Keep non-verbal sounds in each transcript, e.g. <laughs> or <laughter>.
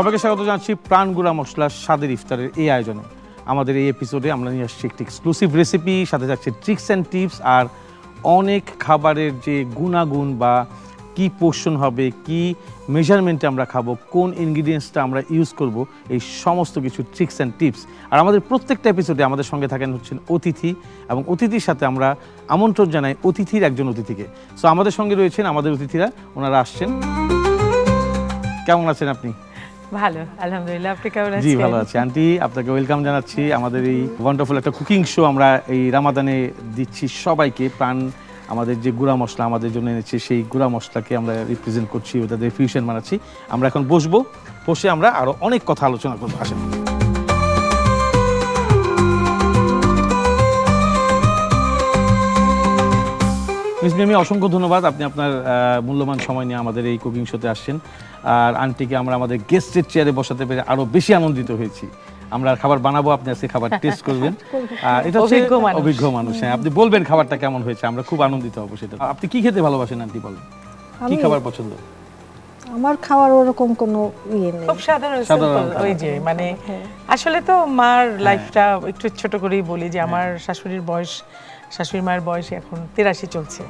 সবাইকে স্বাগত জানাচ্ছি প্রাণগুড়া মশলার স্বাদের ইফতারের এই আয়োজনে। আমাদের এই এপিসোডে আমরা নিয়ে আসছি একটি এক্সক্লুসিভ রেসিপি সাথে যাচ্ছে ট্রিক্স অ্যান্ড টিপস আর অনেক খাবারের যে গুণাগুণ বা কি পোষণ হবে, কি মেজারমেন্টে আমরা খাব, কোন ইনগ্রিডিয়েন্টসটা আমরা ইউজ করব, এই সমস্ত কিছু ট্রিক্স অ্যান্ড টিপস আর আমাদের প্রত্যেকটা এপিসোডে আমাদের সঙ্গে থাকেন হচ্ছেন অতিথি এবং অতিথির সাথে আমরা আমন্ত্রণ জানাই অতিথির একজন অতিথিকে। সো আমাদের সঙ্গে রয়েছেন আমাদের অতিথিরা, ওনারা আসছেন। কেমন আছেন আপনি? ভালো আলহামদুলিল্লাহ। আপনি কেমন জি ভালো আছি। আন্টি আপনাকে ওয়েলকাম জানাচ্ছি। আমাদের এই ওয়ান্ডারফুল একটা কুকিং শো আমরা এই রামাদানে দিচ্ছি সবাইকে। প্রাণ আমাদের যে গুঁড়া মশলা আমাদের জন্য এনেছে সেই গুঁড়া মশলাকে আমরা রিপ্রেজেন্ট করছি ওদের ফিউশন বানাচ্ছি। আমরা এখন বসবো বসে আমরা আরও অনেক কথা আলোচনা করব। আসেন। মিস মিমি অসংখ্য ধন্যবাদ। আপনি আপনার মূল্যবান সময় নিয়ে আমাদের এই কুকিং শোতে আসছেন। আর আন্টিকে আমরা আমাদের গেস্টের চেয়ারে বসাতে পেরে আরও বেশি আনন্দিত হয়েছি। আমরা খাবার বানাবো আপনি আজকে খাবার টেস্ট করবেন। আর এটা হচ্ছে অভিজ্ঞ মানুষ। হ্যাঁ আপনি বলবেন খাবারটা কেমন হয়েছে আমরা খুব আনন্দিত হব সেটা। আপনি কি খেতে ভালোবাসেন আন্টি বলেন? কি খাবার পছন্দ? আমার খাওয়ার ওরকম কোনো ইয়ে নেই। খুব সাধারণ। ওই যে মানে আসলে তো মার লাইফটা একটু ছোট করেই বলি যে আমার শাশুড়ির বয়স শাশুড়ি মায়ের বয়স এখন তিরাশি চলছে।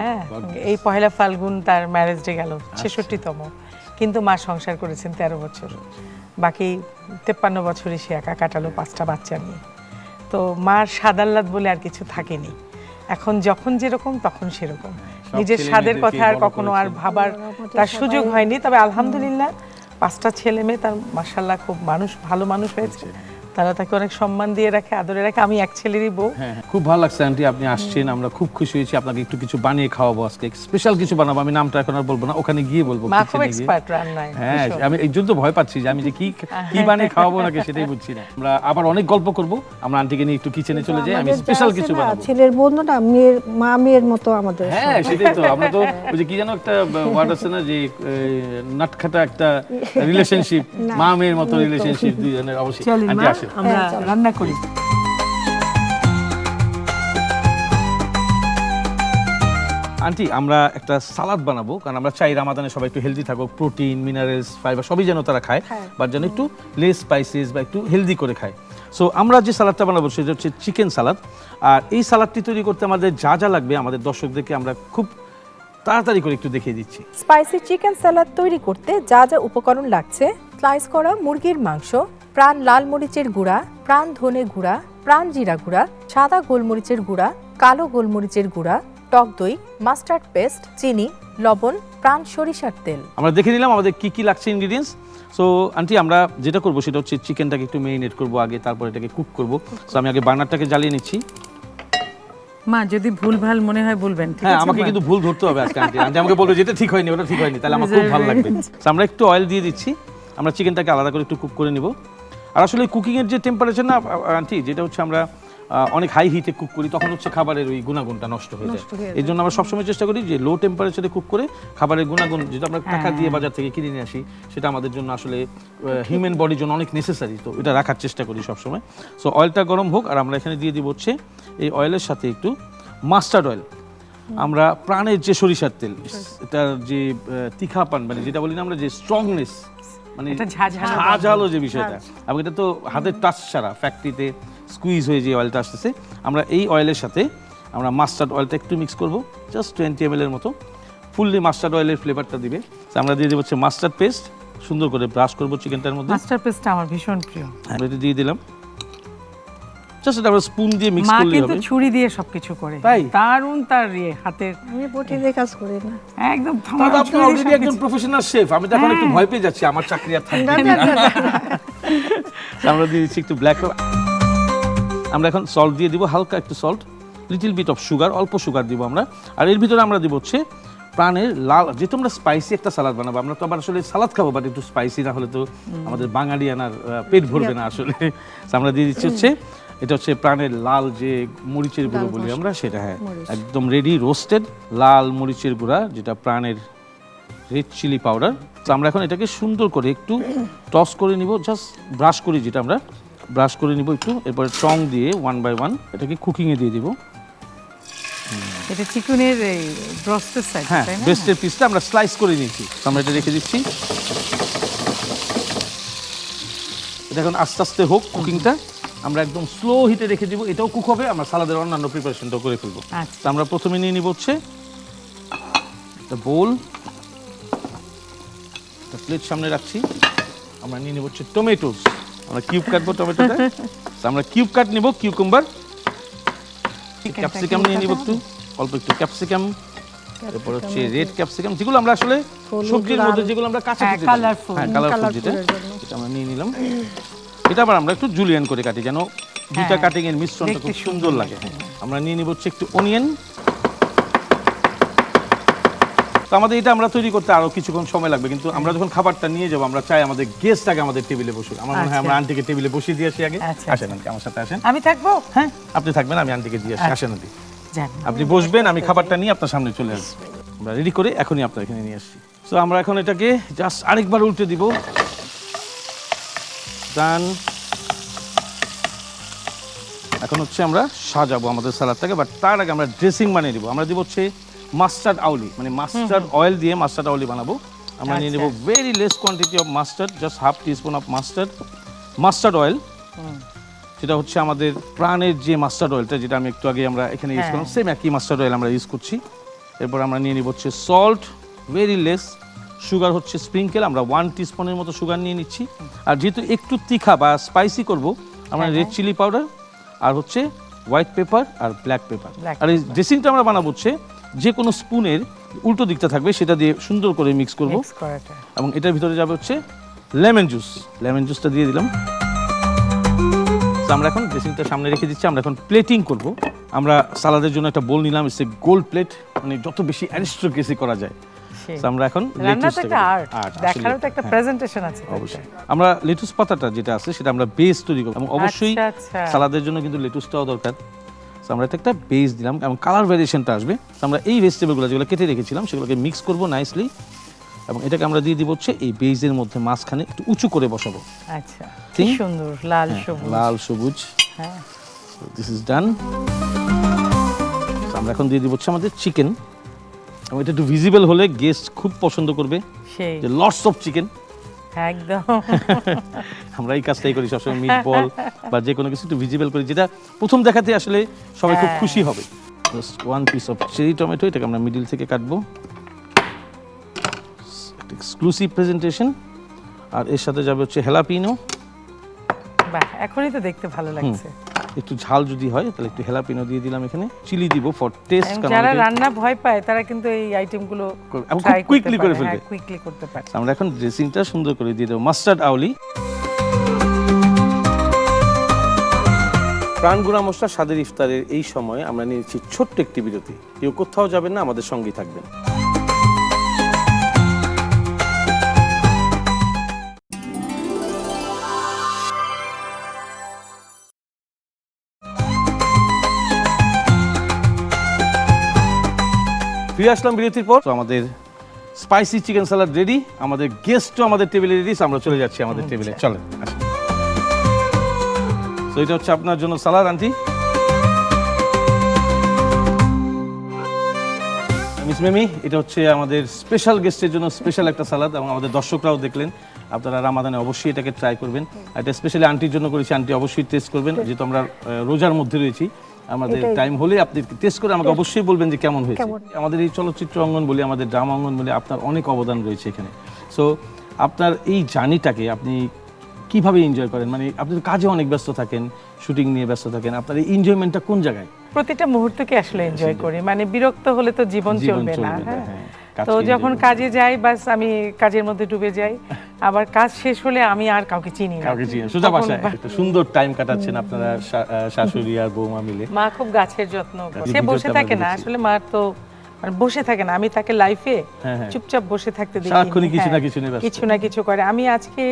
হ্যাঁ এই পহেলা ফাল্গুন তার ম্যারেজ ডে গেল ছেষট্টিতম। কিন্তু মা সংসার করেছেন তেরো বছর। বাকি তেপ্পান্ন বছরই সে একা কাটালো পাঁচটা বাচ্চা নিয়ে। তো মার সাদাল্লাদ বলে আর কিছু থাকেনি। এখন যখন যেরকম তখন সেরকম। নিজের স্বাদের কথা আর কখনো আর ভাবার তার সুযোগ হয়নি। তবে আলহামদুলিল্লাহ পাঁচটা ছেলে মেয়ে তার মাসাল্লাহ খুব মানুষ ভালো মানুষ হয়েছে। তারা তাকে অনেক সম্মান দিয়ে রাখে আদরে রাখে। আমি এক ছেলেরই বউ। হ্যাঁ হ্যাঁ, খুব ভালো লাগছে আন্টি আপনি আসছেন। আমরা খুব খুশি হয়েছি। আপনাকে একটু কিছু বানিয়ে খাওয়াবো আজকে। স্পেশাল কিছু বানাবো। আমি নামটা এখন আর বলব না। ওখানে গিয়ে বলব মা খুব kitchen এ গিয়ে। এক্সপার্ট রান্নায় হ্যাঁ আমি এই জন্য ভয় পাচ্ছি যে আমি যে কি কি বানিয়ে খাওয়াবো নাকি সেটাই বুঝছি না। আমরা আবার অনেক গল্প করব। আমরা আন্টিকে নিয়ে একটু কিচেনে চলে যাই। আমি স্পেশাল কিছু বানাবো। ছেলের বন্ধু না মেয়ের মা মেয়ের মতো আমাদের হ্যাঁ সেটাই তো। আমরা তো ওই যে কি জানো একটা ওয়ার্ড আছে না যে নাটখাটা একটা <laughs> রিলেশনশিপ মা মেয়ের মতো রিলেশনশিপ দুইজনের অবশ্যই। আন্টি আসেন আমরা রান্না করি। আন্টি আমরা একটা সালাদ বানাবো কারণ আমরা চাই রামাদানে সবাই একটু হেলদি থাকুক প্রোটিন মিনারেলস ফাইবার সবই যেন তারা খায় বাট যেন একটু লেস স্পাইসেস বা একটু হেলদি করে খায়। সো আমরা যে সালাদটা বানাবো সেটা হচ্ছে চিকেন সালাদ আর এই সালাদটি তৈরি করতে আমাদের যা যা লাগবে আমাদের দর্শকদেরকে আমরা খুব তাড়াতাড়ি করে একটু দেখিয়ে দিচ্ছি। স্পাইসি চিকেন সালাদ তৈরি করতে যা যা উপকরণ লাগছে স্লাইস করা মুরগির মাংস প্রাণ লাল মরিচের গুঁড়া প্রাণ ধনে গুঁড়া প্রাণ জিরা গুঁড়া সাদা গোলমরিচের গুঁড়া কালো গোলমরিচের গুঁড়া টক দই মাস্টার্ড পেস্ট চিনি লবণ প্রাণ সরিষার তেল। আমরা দেখে নিলাম আমাদের কি কি লাগছে ইনগ্রিডিয়েন্টস সো আন্টি আমরা যেটা করব সেটা হচ্ছে চিকেনটাকে একটু মেরিনেট করব আগে তারপর এটাকে কুক করব। সো আমি আগে বার্নারটাকে জ্বালিয়ে নিচ্ছি। মা যদি ভুল ভালো মনে হয় বলবেন ঠিক হ্যাঁ আছে আমাকে কিন্তু ভুল ধরতে হবে আজকে আন্টি। আন্টি আমাকে বলবে যেটা ঠিক হয়নি ওটা ঠিক হয়নি তাহলে আমার খুব ভালো লাগবে। So, আমরা একটু অয়েল দিয়ে দিচ্ছি। আমরা চিকেনটাকে আলাদা করে একটু কুক করে নিব। আর আসলে কুকিংয়ের যে টেম্পারেচার না আন্টি যেটা হচ্ছে আমরা অনেক হাই হিটে কুক করি তখন হচ্ছে খাবারের ওই গুণাগুণটা নষ্ট হয়ে যায়। এই জন্য আমরা সবসময় চেষ্টা করি যে লো টেম্পারেচারে কুক করে খাবারের গুণাগুণ যেটা আমরা টাকা দিয়ে বাজার থেকে কিনে নিয়ে আসি সেটা আমাদের জন্য আসলে হিউম্যান বডির জন্য অনেক নেসেসারি তো এটা রাখার চেষ্টা করি সবসময়। সো অয়েলটা গরম হোক আর আমরা এখানে দিয়ে দিব হচ্ছে এই অয়েলের সাথে একটু মাস্টার্ড অয়েল আমরা প্রাণের যে সরিষার তেল এটার যে তিখাপান মানে যেটা বলি না আমরা যে স্ট্রংনেস মানে ঝাঁঝালো যে বিষয়টা। এবং এটা তো হাতের টাচ ছাড়া ফ্যাক্টরিতে স্কুইজ হয়ে যে অয়েলটা আসতেছে আমরা এই অয়েলের সাথে আমরা মাস্টার্ড অয়েলটা একটু মিক্স করব জাস্ট টোয়েন্টি এম এর মতো। ফুললি মাস্টার্ড অয়েলের ফ্লেভারটা দিবে। তো আমরা দিয়ে দেবো হচ্ছে মাস্টার্ড পেস্ট সুন্দর করে ব্রাশ করব চিকেনটার মধ্যে। মাস্টার পেস্টটা আমার ভীষণ প্রিয়। এটা দিয়ে দিলাম। জাস্ট এটা স্পুন দিয়ে মিক্স মা কিন্তু ছুরি দিয়ে সবকিছু করে। তাই? দারুণ তার ইয়ে হাতের। আমি বটি দিয়ে কাজ করি না। একদম দাদা আপনি অলরেডি একজন প্রফেশনাল শেফ আমি তো এখন একটু হ্যাঁ। ভয় পেয়ে যাচ্ছি আমার চাকরি আর থাকবে না। আমরা দিয়ে দিচ্ছি একটু ব্ল্যাক আমরা এখন সল্ট দিয়ে দিব হালকা একটু salt little bit of sugar অল্প সুগার দিব আমরা। আর এর ভিতরে আমরা দিব হচ্ছে প্রাণের লাল যেহেতু আমরা স্পাইসি একটা সালাদ বানাবো আমরা তো আবার আসলে সালাদ খাব বাট একটু স্পাইসি না হলে তো আমাদের বাঙালি আনার পেট ভরবে না আসলে। আমরা দিয়ে দিচ্ছি হচ্ছে এটা হচ্ছে প্রাণের লাল যে মরিচের গুঁড়ো বলি আমরা সেটা হ্যাঁ একদম রেডি রোস্টেড লাল মরিচের গুঁড়া যেটা প্রাণের রেড চিলি পাউডার তো আমরা এখন এটাকে সুন্দর করে একটু টস করে নিব জাস্ট ব্রাশ করি যেটা আমরা ব্রাশ করে নিব একটু। এরপরে টং দিয়ে ওয়ান বাই ওয়ান এটাকে কুকিংয়ে দিয়ে দিব। এটা চিকেনের ব্রস্টের সাইড হ্যাঁ বেস্টের পিসটা আমরা স্লাইস করে নিয়েছি। তো আমরা এটা রেখে দিচ্ছি। এটা এখন আস্তে আস্তে হোক কুকিংটা আমরা একদম স্লো হিটে রেখে দিব এটাও কুক হবে আমরা সালাদের অন্যান্য প্রিপারেশনটাও করে ফেলব। আচ্ছা। তো আমরা প্রথমে নিয়ে নিব হচ্ছে একটা বোল একটা প্লেট সামনে রাখছি আমরা নিয়ে নিব হচ্ছে টমেটোস আমরা কিউব কাটবো টমেটোটা তো আমরা কিউব কাট নিব কিউকুম্বার ক্যাপসিকাম নিয়ে নিব একটু অল্প একটু ক্যাপসিকাম এরপর হচ্ছে রেড ক্যাপসিকাম যেগুলো আমরা আসলে সবজির মধ্যে যেগুলো আমরা কাঁচা হ্যাঁ, খেতে হ্যাঁ কালারফুল যেটা এটা আমরা নিয়ে নিলাম। এটা আবার আমরা একটু জুলিয়ান করে কাটি যেন দুইটা হ্যাঁ, কাটিং এর মিশ্রণটা খুব সুন্দর লাগে। আমরা নিয়ে নিব হচ্ছে একটু অনিয়ন তো আমাদের এটা আমরা তৈরি করতে আরও কিছুক্ষণ সময় লাগবে কিন্তু আমরা যখন খাবারটা নিয়ে যাব আমরা চাই আমাদের গেস্ট আগে আমাদের টেবিলে বসুক। আমার মনে হয় আমরা আচ্ছা। আন্টিকে টেবিলে বসিয়ে দিয়ে আসি আগে। আচ্ছা, আসেন আন্টি আমার সাথে আসেন। আমি থাকব? হ্যাঁ আপনি থাকবেন আমি আন্টিকে দিয়ে আসি। আচ্ছা। আসেন আন্টি। আপনি বসবেন আমি খাবারটা নিয়ে আপনার সামনে চলে আসব। আমরা রেডি করে এখনই আপনার এখানে নিয়ে আসছি। তো আমরা এখন এটাকে জাস্ট আরেকবার উল্টে দিব। ডান এখন হচ্ছে আমরা সাজাবো আমাদের সালাদটাকে বাট তার আগে আমরা ড্রেসিং বানিয়ে দিব আমরা দিব হচ্ছে মাস্টার্ড আউলি মানে মাস্টার্ড অয়েল দিয়ে মাস্টার্ড আউলি বানাবো। আমরা নিয়ে নেব very less quantity of mustard just half teaspoon of mustard mustard oil সেটা হচ্ছে আমাদের প্রাণের যে মাস্টার্ড অয়েলটা যেটা আমি একটু আগে আমরা এখানে ইউজ হ্যাঁ। করলাম সেম একই মাস্টার্ড অয়েল আমরা ইউজ করছি। এরপর আমরা নিয়ে নিব হচ্ছে সল্ট ভেরি লেস সুগার হচ্ছে স্প্রিঙ্কেল আমরা ওয়ান টিস্পুনের মতো সুগার নিয়ে নিচ্ছি। আর যেহেতু একটু তিখা বা স্পাইসি করব আমরা রেড চিলি পাউডার আর হচ্ছে হোয়াইট পেপার আর ব্ল্যাক পেপার আর এই ড্রেসিংটা আমরা বানাবো হচ্ছে যে কোনো স্পুনের উল্টো দিকটা থাকবে সেটা দিয়ে সুন্দর করে মিক্স করব। এবং এটার ভিতরে যাবে হচ্ছে লেমন জুস লেমন জুসটা দিয়ে দিলাম। তো আমরা এখন ড্রেসিংটা সামনে রেখে দিচ্ছি আমরা এখন প্লেটিং করব। আমরা সালাদের জন্য একটা বোল নিলাম ইসে গোল্ড প্লেট মানে যত বেশি অ্যারিস্টোক্রেসি করা যায়। আমরা এখন দেখারও তো একটা হ্যাঁ, প্রেজেন্টেশন আছে অবশ্যই। আমরা লেটুস পাতাটা যেটা আছে সেটা আমরা বেস তৈরি করব। এবং অবশ্যই আচ্ছা, আচ্ছা। সালাদের জন্য কিন্তু লেটুসটাও দরকার। আমরা এটা একটা বেস দিলাম এবং কালার ভ্যারিয়েশনটা আসবে। আমরা এই ভেজিটেবলগুলো যেগুলো কেটে রেখেছিলাম সেগুলোকে মিক্স করব নাইসলি এবং এটাকে আমরা দিয়ে দিব হচ্ছে এই বেজের মধ্যে মাঝখানে একটু উঁচু করে বসাবো। আচ্ছা কি সুন্দর লাল হ্যাঁ, সবুজ। লাল সবুজ। হ্যাঁ। দিস ইজ ডান আমরা এখন দিয়ে দিব হচ্ছে আমাদের চিকেন এবং এটা একটু ভিজিবল হলে গেস্ট খুব পছন্দ করবে। সেই। যে লটস অফ চিকেন একদম। <laughs> আমরা এই কাজটাই করি সবসময় মিট বল বা যে কোনো কিছু একটু ভিজিবল করি যেটা প্রথম দেখাতে আসলে সবাই খুব হ্যাঁ। খুশি হবে। Just one piece of cherry tomato এটাকে আমরা মিডিল থেকে কাটবো। এক্সক্লুসিভ প্রেজেন্টেশন আর এর সাথে যাবে হচ্ছে হেলাপিনো বাহ এখনই তো দেখতে ভালো লাগছে। একটু ঝাল যদি হয় তাহলে একটু হেলাপিনো দিয়ে দিলাম এখানে। চিলি দিব ফর টেস্ট এবং যারা রান্না ভয় পায় তারা কিন্তু এই আইটেমগুলো খুব quickly করে ফেলবে। কুইকলি করতে পারে। আমরা এখন ড্রেসিংটা সুন্দর করে দিয়ে দেবো। মাস্টার্ড আউলি। প্রাণগুড়া মশলা স্বাদের ইফতারের এই সময় আমরা নিয়েছি ছোট্ট একটি বিরতি। কেউ কোথাও যাবেন না আমাদের সঙ্গেই থাকবেন। ফিরে আসলাম বিরতির পর। আমাদের স্পাইসি চিকেন স্যালাড রেডি আমাদের গেস্টও আমাদের টেবিলে রেডি আমরা চলে যাচ্ছি আমাদের টেবিলে চলেন তো এটা হচ্ছে আপনার জন্য সালাদ আন্টি। মিস মেমি এটা হচ্ছে আমাদের স্পেশাল গেস্টের জন্য স্পেশাল একটা সালাদ এবং আমাদের দর্শকরাও দেখলেন। আপনারা রামাদানে অবশ্যই এটাকে ট্রাই করবেন। এটা স্পেশালি আন্টির জন্য করেছি, আন্টি অবশ্যই টেস্ট করবেন, যেহেতু আমরা রোজার মধ্যে রয়েছি। আমাদের টাইম হলে আপনি টেস্ট করে আমাকে অবশ্যই বলবেন যে কেমন হয়েছে। আমাদের এই চলচ্চিত্র অঙ্গন বলি আমাদের ড্রামা অঙ্গন বলি আপনার অনেক অবদান রয়েছে এখানে। সো আপনার এই জার্নিটাকে আপনি কীভাবে এনজয় করেন? মানে আপনি কাজে অনেক ব্যস্ত থাকেন শুটিং নিয়ে ব্যস্ত থাকেন। আপনার এই এনজয়মেন্টটা কোন জায়গায়? প্রতিটা মুহূর্তকে আসলে এনজয় করি। মানে বিরক্ত হলে তো জীবন চলবে না হ্যাঁ? হ্যাঁ। তো যখন কাজে যাই বাস আমি কাজের মধ্যে ডুবে যাই। আবার কাজ শেষ হলে আমি আর কাউকে চিনি না। কাউকে চিনি সুজা বাসায়। একটা সুন্দর টাইম কাটাচ্ছেন আপনারা শাশুড়ি আর বৌমা মিলে। মা খুব গাছের যত্ন করে। সে বসে থাকে না। আসলে মা তো মানে বসে থাকে না। আমি তাকে লাইফে হ্যাঁ, হ্যাঁ। চুপচাপ বসে থাকতে দেখি। কিছু না কিছু নিয়ে কিছু না কিছু করে। আমি আজকে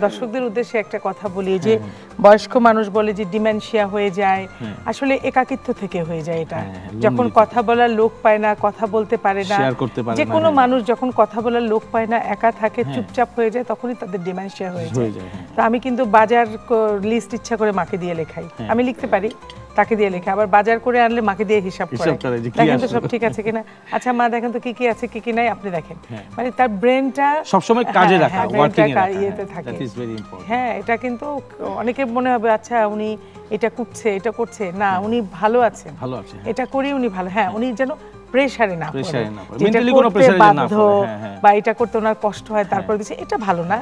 দর্শকদের উদ্দেশ্যে একটা কথা বলি যে হ্যাঁ, বয়স্ক মানুষ বলে যে ডিমেনশিয়া হয়ে যায় আসলে একাকিত্ব থেকে হয়ে যায় এটা। হ্যাঁ, যখন কথা বলার লোক পায় না কথা বলতে পারে না যে কোনো হ্যাঁ। মানুষ যখন কথা বলার লোক পায় না একা থাকে চুপচাপ হয়ে যায় তখনই তাদের ডিমেনশিয়া হয়ে যায়। হয়ে হ্যাঁ। তো আমি কিন্তু বাজার লিস্ট ইচ্ছা করে মাকে দিয়ে লেখাই। আমি লিখতে পারি? তাকে দিয়ে লেখা আবার বাজার করে আনলে মাকে দিয়ে হিসাব করে দেখেন তো সব ঠিক আছে কিনা? আচ্ছা মা দেখেন তো কি কি আছে কি কি নাই আপনি দেখেন। মানে তার ব্রেনটা সবসময় কাজে রাখা ওয়ার্কিং ইয়েতে থাকে। হ্যাঁ এটা কিন্তু অনেকে মনে হবে আচ্ছা উনি এটা করছে এটা করছে। না উনি ভালো আছেন। ভালো আছে হ্যাঁ। এটা করি উনি ভালো। হ্যাঁ উনি যেন প্রেসারে না পড়ে। পড়ে। কোনো যেন না পড়ে, হ্যাঁ, হ্যাঁ। বা এটা করতে ওনার কষ্ট হয় তারপর দিচ্ছে এটা ভালো না।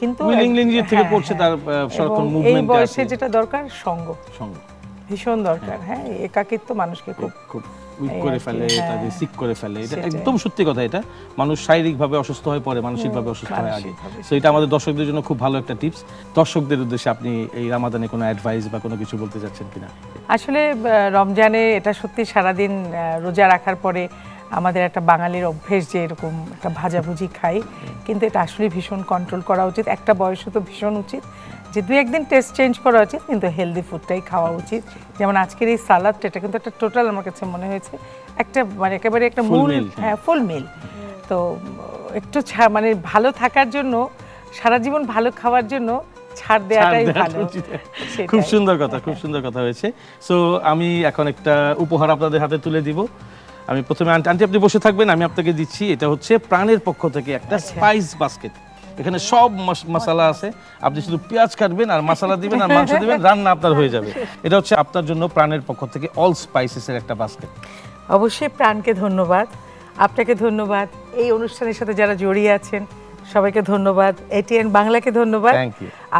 কিন্তু উইলিংলি থেকে হ্যাঁ, পড়ছে হ্যাঁ। তার আহ, সারাক্ষণ এবং এই বয়সে যেটা দরকার সঙ্গ সঙ্গে ভীষণ দরকার হ্যাঁ একাকিত্ব মানুষকে খুব খুব উইক করে ফেলে হ্যাঁ। তাদের সিক করে ফেলে এটা একদম সত্যি কথা এটা। মানুষ শারীরিকভাবে অসুস্থ হয়ে পড়ে মানসিকভাবে অসুস্থ হয় আগে। তো এটা আমাদের দর্শকদের জন্য খুব ভালো একটা টিপস দর্শকদের উদ্দেশ্যে আপনি এই রামাদানে কোনো অ্যাডভাইস বা কোনো কিছু বলতে চাচ্ছেন কিনা? আসলে রমজানে এটা সত্যি সারাদিন রোজা রাখার পরে আমাদের একটা বাঙালির অভ্যেস যে এরকম একটা ভাজাভুজি খাই। কিন্তু এটা আসলে ভীষণ কন্ট্রোল করা উচিত। একটা বয়সে তো ভীষণ উচিত। যে দু একদিন টেস্ট চেঞ্জ করা উচিত কিন্তু হেলদি ফুডটাই খাওয়া উচিত। যেমন আজকের এই সালাদটা এটা কিন্তু একটা টোটাল আমার কাছে মনে হয়েছে একটা মানে একেবারে একটা মূল হ্যাঁ। হ্যাঁ ফুল মিল তো একটু মানে ভালো থাকার জন্য সারা জীবন ভালো খাওয়ার জন্য ছাড় দেওয়াটাই দেওয়া ভালো। খুব সুন্দর কথা খুব সুন্দর কথা হয়েছে। সো আমি এখন একটা উপহার আপনাদের হাতে তুলে দিব। আমি প্রথমে আন্টি আপনি বসে থাকবেন আমি আপনাকে দিচ্ছি। এটা হচ্ছে প্রাণের পক্ষ থেকে একটা আচ্ছা। স্পাইস বাস্কেট এখানে সব মশলা আছে। আপনি শুধু পেঁয়াজ কাটবেন আর মশলা দিবেন আর মাংস দিবেন রান্না আপনার হয়ে যাবে। এটা হচ্ছে আপনার জন্য প্রাণের পক্ষ থেকে অল স্পাইসেসের একটা বাস্কেট অবশ্যই প্রাণকে ধন্যবাদ। আপনাকে ধন্যবাদ। এই অনুষ্ঠানের সাথে যারা জড়িয়ে আছেন সবাইকে ধন্যবাদ। এটিএন বাংলাকে ধন্যবাদ.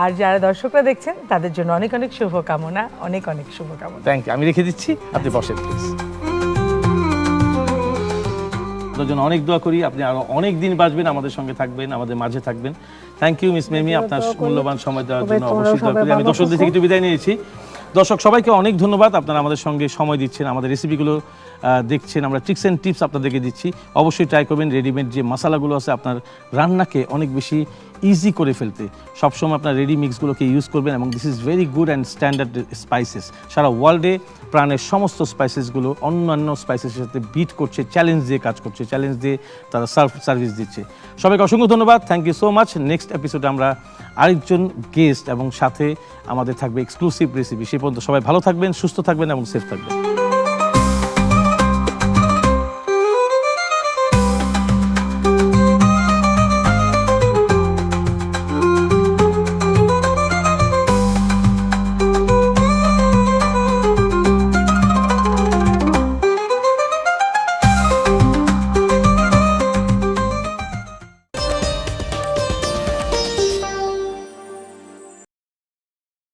আর যারা দর্শকরা দেখছেন তাদের জন্য অনেক অনেক শুভকামনা অনেক অনেক শুভকামনা। থ্যাংক ইউ আমি রেখে দিচ্ছি আপনি বসেন প্লিজ আপনার জন্য অনেক দোয়া করি। আপনি আরও অনেক দিন বাঁচবেন আমাদের সঙ্গে থাকবেন আমাদের মাঝে থাকবেন। থ্যাংক ইউ মিস মেমি আপনার মূল্যবান সময় দেওয়ার জন্য অবশ্যই দোয়া করি। আমি দর্শকদের থেকে। একটু বিদায় নিয়েছি দর্শক সবাইকে অনেক ধন্যবাদ। আপনারা আমাদের সঙ্গে সময় দিচ্ছেন আমাদের রেসিপিগুলো দেখছেন। আমরা ট্রিক্স অ্যান্ড টিপস আপনাদেরকে দিচ্ছি। অবশ্যই ট্রাই করবেন। রেডিমেড যে মশালাগুলো আছে আপনার রান্নাকে অনেক বেশি ইজি করে ফেলতে। সবসময় আপনার রেডি মিক্সগুলোকে ইউজ করবেন এবং this is very good and standard spices সারা ওয়ার্ল্ডে প্রাণের সমস্ত স্পাইসেসগুলো অন্যান্য স্পাইসেসের সাথে বিট করছে চ্যালেঞ্জ দিয়ে কাজ করছে চ্যালেঞ্জ দিয়ে তারা সার্ভ সার্ভিস দিচ্ছে। সবাইকে অসংখ্য ধন্যবাদ। Thank you so much next এপিসোডে আমরা আরেকজন গেস্ট এবং সাথে আমাদের থাকবে এক্সক্লুসিভ রেসিপি সে পর্যন্ত সবাই ভালো থাকবেন, সুস্থ থাকবেন এবং সেফ থাকবেন।